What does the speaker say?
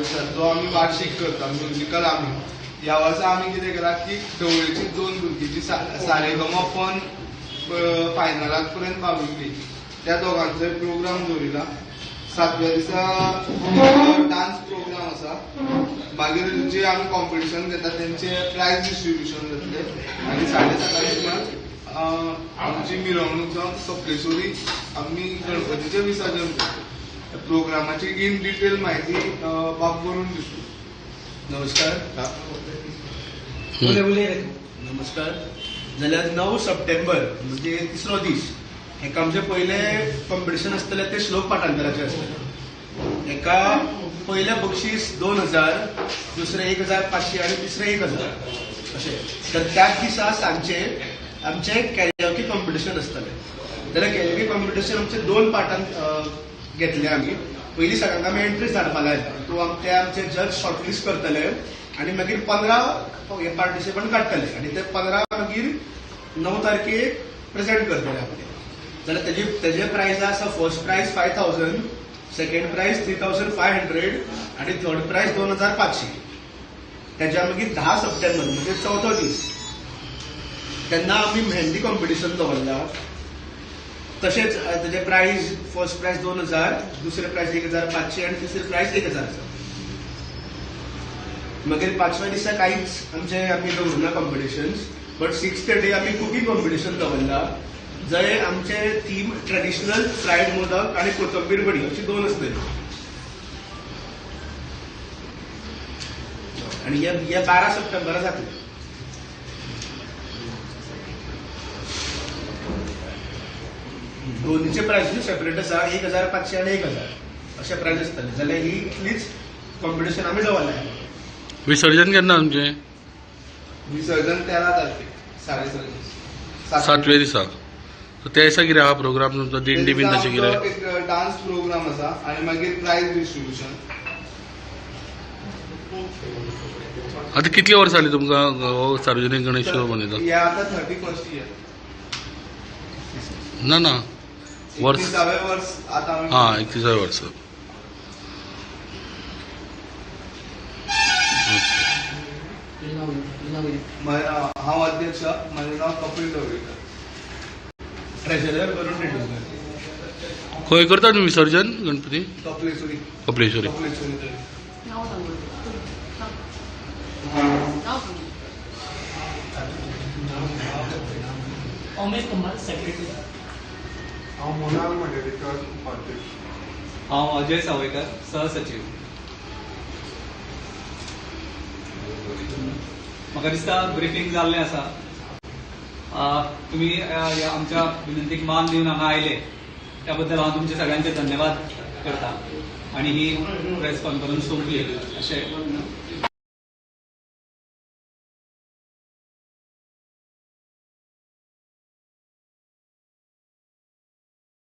परिसर जो आमी वार्षिक करता म्युजिकल आमी ह्या वर्सा आमी कितें केला की ढवळेची दोन भुरगीं जी सारेगम पण फायनलात पर्यंत पाविल्ली त्या दोगांचो प्रोग्राम दवरिला सातव्या दिसा डान्स प्रोग्राम आसा मागीर जे आमी कॉम्पिटिशन घेता तेंचे प्रायज डिस्ट्रिब्युशन जातले आनी साडे सकाळी सुमार आमची मिरवणूक जावन सप्लेश्वरी आमी गणपतीचें विसर्जन करता. प्रोग्रामाची इन डिटेल बाब करून दिसू. नमस्कार. नमस्कार. जाल्यार णव सप्टेंबर म्हणजे तिसरो दीस हेका आमचे पयले कॉम्पिटिशन आसतलें ते श्लोक पाठांतराचें आसतलें एका पयलें बक्षीस दोन हजार दुसरें एक हजार पांचशे आनी तिसरें एक हजार. अशें तर त्याच दिसा सांजचे आमचे कॅरिओके कॉम्पिटिशन आसतलें जाल्यार कॅरिओके कॉम्पिटिशन आमचे दोन पार्टांत अं, घेतले आमी पयलीं सगळ्यांक आमी एंट्री धाडपा लायता तो ते आमचे जज शॉर्टलिस्ट करतले आनी मागीर पंदरा हे पार्टिसिपंट काडटले आनी ते पंदरा मागीर णव तारखेक प्रेझेंट करतले आपले जाल्यार तेजे तेजे प्रायज आसा first prize five thousand second prize three thousand five hundred आनी थर्ड प्रायज दोन हजार पांचशे. तेज्या मागीर धा सप्टेंबर म्हणजे चवथो दीस तेन्ना आमी मेहंदी कॉम्पिटिशन दवरला. तशेंच त्याचे तेजे प्रायज फर्स्ट प्रायज दोन हजार दुसरे प्रायज एक हजार पाचशे आनी तिसरे प्रायज एक हजार आसा मागीर पांचव्या दिसा कांयच आमचे आमी दवरना कॉम्पिटिशन बट सिक्स्थ डे आमी कुकिंग कॉम्पिटिशन दवरला जंय आमचे थीम ट्रेडिशनल फ्रायड मोदक आनी कोथंबीर बडी अशी दोन आसतली आनी या बारा सप्टेंबरा जातले. दोनीचे प्रायस सेपरेट आसा एक हजार पांचशे आनी एक हजार. अशे प्रायस आसतले जाल्यार ही इतलीच कॉम्पिटिशन आमी दवरल्या विसर्जन केन्ना आमचें विसर्जन तेरा तारखेक साडे सात सातव्या दिसा सो त्या दिसा कितें आहा प्रोग्राम तुमचो दिंडी बीन तशें कितें एक डान्स प्रोग्राम आसा आनी मागीर प्रायज डिस्ट्रिब्युशन आतां कितली वर्सां जाली तुमकां हो सार्वजनीक गणेशोत्सव मनयता हे आतां थर्टी फर्स्ट इयर ना ना. एकविसावे वर्स आतां आमी हां एकतीसावे वर्स मा- हांव अध्यक्ष म्हजें नांव कपिल ढवळीकर ट्रेजरर करून रेड्डी खंय करता तुमी विसर्जन गणपती? कपलेश्वरी. कपलेश्वरी. कपलेश्वरी. कुमार सेक्रेटरी हांव मोनाल मंडळीकर उपाध्यक्ष. हांव अजय सावयकर सहसचिव. म्हाका दिसता ब्रिफींग जाल्लें आसा तुम्ही तुमी ह्या आमच्या विनंतीक मान दिवन हांगा आयले. त्या बद्दल हांव तुमचे सगळ्यांचे धन्यवाद करता. आणि ही प्रेस कॉन्फरन्स सोंपली अशें